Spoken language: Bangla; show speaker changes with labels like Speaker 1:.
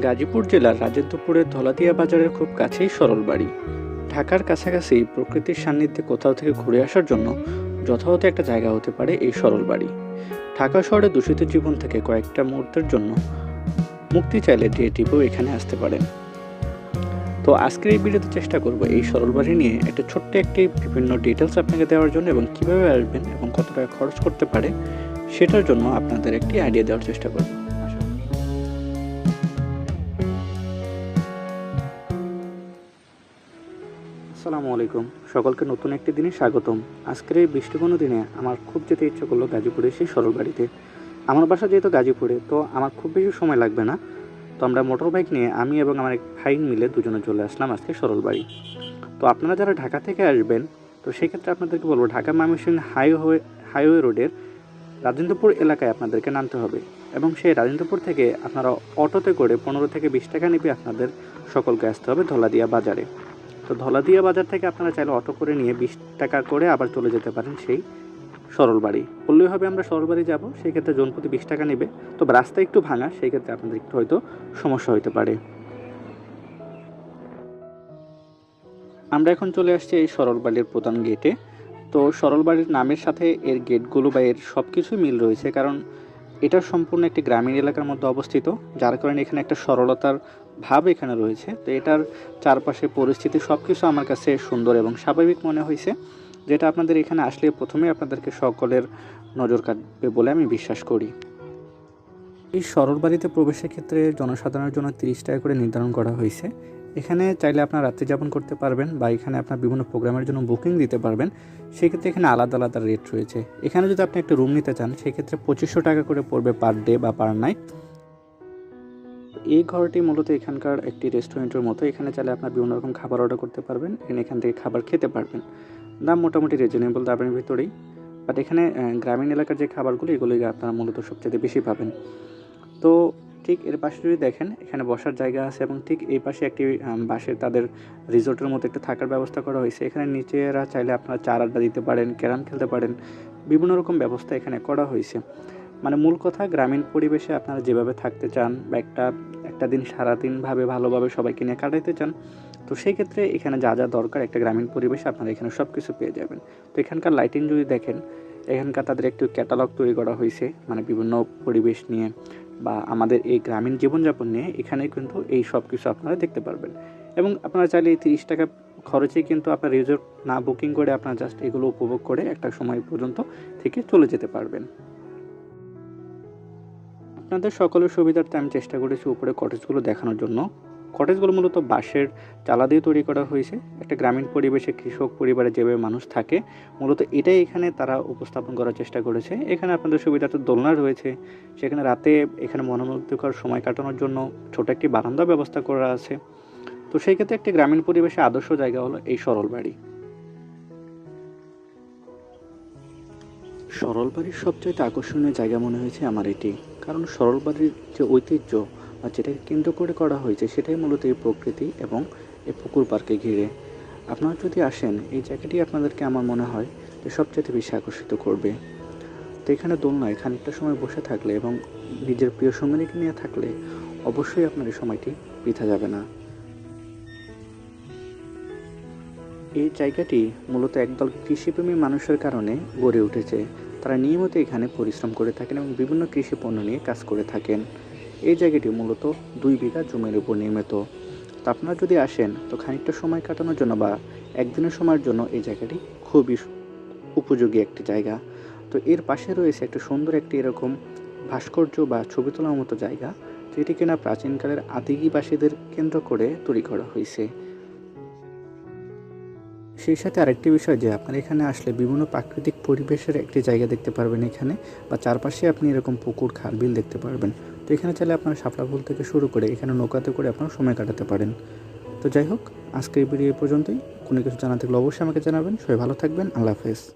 Speaker 1: গাজীপুর জেলার রাজেন্দ্রপুরের ধলাদিয়া বাজারের খুব কাছেই সরল বাড়ি। ঢাকার কাছাকাছি প্রকৃতির সান্নিধ্যে কোথাও থেকে ঘুরে আসার জন্য যথাযথ একটা জায়গা হতে পারে এই সরল বাড়ি। ঢাকা শহরে দূষিত জীবন থেকে কয়েকটা মুহূর্তের জন্য মুক্তি চাইলে ডে ট্রিপেও এখানে আসতে পারেন। তো আজকের এই ভিডিওতে চেষ্টা করব এই সরল বাড়ি নিয়ে একটা ছোট্ট একটি বিভিন্ন ডিটেলস আপনাকে দেওয়ার জন্য এবং কীভাবে আসবেন এবং কত টাকা খরচ করতে পারে সেটার জন্য আপনাদের একটি আইডিয়া দেওয়ার চেষ্টা করব। আসসালামু আলাইকুম। সকলকে নতুন একটি দিনে স্বাগতম। আজকের এই বৃষ্টিপূর্ণ দিনে আমার খুব যেতে ইচ্ছে করল গাজীপুরে সেই সরল বাড়িতে আমার বাসা যেহেতু গাজীপুরে, তো আমার খুব বেশি সময় লাগবে না। তো আমরা মোটর বাইক নিয়ে আমি এবং আমার এক ভাই মিলে দুজনে চলে আসলাম আজকে সরল বাড়ি। তো আপনারা যারা ঢাকা থেকে আসবেন, তো সেক্ষেত্রে আপনাদেরকে বলব, ঢাকা ময়মনসিংহ হাইওয়ে হাইওয়ে রোডের রাজেন্দ্রপুর এলাকায় আপনাদেরকে নামতে হবে। এবং সেই রাজেন্দ্রপুর থেকে আপনারা অটোতে করে পনেরো থেকে বিশ টাকা নেবে আপনাদের সকলকে আসতে হবে ধলাদিয়া বাজারে। তো ধলাদিয়া বাজার থেকে আপনারা চাইলে অটো করে নিয়ে বিশ টাকা করে আবার চলে যেতে পারেন সেই সরলবাড়ি বললেই হবে আমরা সরলবাড়ি যাব সেই ক্ষেত্রে জনপ্রতি বিশ টাকা নেবে। তো রাস্তা একটু ভাঙা সেই ক্ষেত্রে আপনাদের একটু হয়তো সমস্যা হতে পারে। আমরা এখন চলে আসছি এই সরলবাড়ির প্রধান গেটে। তো সরলবাড়ির নামের সাথে এর গেটগুলো বা এর সব কিছুই মিল রয়েছে, কারণ এটা সম্পূর্ণ একটি গ্রামীণ এলাকার মধ্যে অবস্থিত। যার কারণে এখানে একটা সরলতার ভাব এখানে রয়েছে। তো এটার চারপাশে পরিস্থিতি সব কিছু আমার কাছে সুন্দর এবং স্বাভাবিক মনে হয়েছে। যেটা আপনাদের এখানে আসলে প্রথমেই আপনাদেরকে সকলের নজর কাটবে বলে আমি বিশ্বাস করি। এই সরল বাড়িতে প্রবেশের ক্ষেত্রে জনসাধারণের জন্য তিরিশ টাকা করে নির্ধারণ করা হয়েছে। এখানে চাইলে আপনার রাত্রি যাপন করতে পারবেন বা এখানে আপনার বিভিন্ন প্রোগ্রামের জন্য বুকিং দিতে পারবেন। সেক্ষেত্রে এখানে আলাদা আলাদা রেট রয়েছে। এখানে যদি আপনি একটা রুম নিতে চান, সেক্ষেত্রে পঁচিশশো টাকা করে পড়বে পার ডে বা পার নাইট। এই ঘরটি মূলত এখানকার একটি রেস্টুরেন্টের মতো। এখানে চাইলে আপনার বিভিন্ন রকম খাবার অর্ডার করতে পারবেন। এখানে এখান থেকে খাবার খেতে পারবেন। দাম মোটামুটি রিজনেবল দামের ভিতরেই। বাট এখানে গ্রামীণ এলাকার যে খাবারগুলো এগুলোই আপনারা মূলত সবচেয়ে বেশি পাবেন। তো ঠিক এর পাশে যদি দেখেন এখানে বসার জায়গা আছে এবং ঠিক এই পাশে একটি আম, বাসে তাদের রিসোর্টের মতো একটা থাকার ব্যবস্থা করা হয়েছে। এখানে নিচেরা চাইলে আপনারা চার আড্ডা দিতে পারেন ক্যারাম খেলতে পারেন। বিভিন্ন রকম ব্যবস্থা এখানে করা হয়েছে। মানে মূল কথা, গ্রামীণ পরিবেশে আপনারা যেভাবে থাকতে চান, বা একটা একটা দিন সারাদিনভাবে ভালোভাবে সবাইকে নিয়ে কাটাইতে চান, তো সেই ক্ষেত্রে এখানে যা যা দরকার একটা গ্রামীণ পরিবেশে আপনারা এখানে সব কিছু পেয়ে যাবেন। তো এখানকার লাইটিং যদি দেখেন, এখানকার তাদের একটু ক্যাটালগ তৈরি করা হয়েছে মানে বিভিন্ন পরিবেশ নিয়ে, বা আমাদের এই গ্রামীণ জীবনযাপন নিয়ে, এখানে কিন্তু এই সব কিছু আপনারা দেখতে পারবেন। এবং আপনারা চাইলে এই তিরিশ টাকা খরচে কিন্তু আপনার রিজোর্ট না বুকিং করে আপনারা জাস্ট এগুলো উপভোগ করে একটা সময় পর্যন্ত থেকে চলে যেতে পারবেন। আপনাদের সকলের সুবিধার্থে আমি চেষ্টা করেছি উপরে কটেজগুলো দেখানোর জন্য। কটেজগুলো মূলত বাঁশের চালা দিয়ে তৈরি করা হয়েছে। একটা গ্রামীণ পরিবেশে কৃষক পরিবারে যেভাবে মানুষ থাকে, মূলত এটাই এখানে তারা উপস্থাপন করার চেষ্টা করেছে। এখানে আপনাদের সুবিধার্থে দোলনা রয়েছে। সেখানে রাতে এখানে মনোমুগ্ধকর সময় কাটানোর জন্য ছোট একটি বারান্দা ব্যবস্থা করা আছে। তো সেই ক্ষেত্রে একটি গ্রামীণ পরিবেশে আদর্শ জায়গা হলো এই সরল বাড়ি সরল বাড়ির সবচাইতে আকর্ষণীয় জায়গা মনে হয়েছে আমার এটি। কারণ সরল বাড়ির যে ঐতিহ্য যেটাকে কেন্দ্র করে করা হয়েছে, সেটাই মূলত এই প্রকৃতি এবং এই পুকুর পার্কে ঘিরে। আপনারা যদি আসেন, এই জায়গাটি আপনাদেরকে আমার মনে হয় যে সবচেয়ে বেশি আকর্ষিত করবে। তো এখানে দোলনায় খানিকটা সময় বসে থাকলে এবং নিজের প্রিয় সঙ্গীকে নিয়ে থাকলে অবশ্যই আপনার এই সময়টি বৃথা যাবে না। এই জায়গাটি মূলত একদল কৃষিপ্রেমী মানুষের কারণে গড়ে উঠেছে। তারা নিয়মিত এখানে পরিশ্রম করে থাকেন এবং বিভিন্ন কৃষি পণ্য নিয়ে কাজ করে থাকেন। এই জায়গাটি মূলত দুই বিঘা জমির উপর নির্মিত। তো আপনারা যদি আসেন, তো খানিকটা সময় কাটানোর জন্য বা একদিনের সময়ের জন্য এই জায়গাটি খুবই উপযোগী একটি জায়গা। তো এর পাশে রয়েছে একটা সুন্দর একটি এরকম ভাস্কর্য বা ছবি তোলার মতো জায়গা, যেটি কিনা প্রাচীনকালের আদিবাসীদের কেন্দ্র করে তৈরি করা হয়েছে। সেই সাথে আরেকটি বিষয় যে আপনার এখানে আসলে বিভিন্ন প্রাকৃতিক পরিবেশের একটি জায়গা দেখতে পারবেন এখানে বা চারপাশে আপনি এরকম পুকুর, খাল, বিল দেখতে পারবেন। তো এখানে চাইলে আপনার শাপলা ফুল থেকে শুরু করে এখানে নৌকাতে করে আপনার সময় কাটাতে পারেন। তো যাই হোক, আজকের ভিডিও পর্যন্তই। কোনো কিছু জানা থাকলে অবশ্যই আমাকে জানাবেন। সবাই ভালো থাকবেন। আল্লাহ হাফেজ।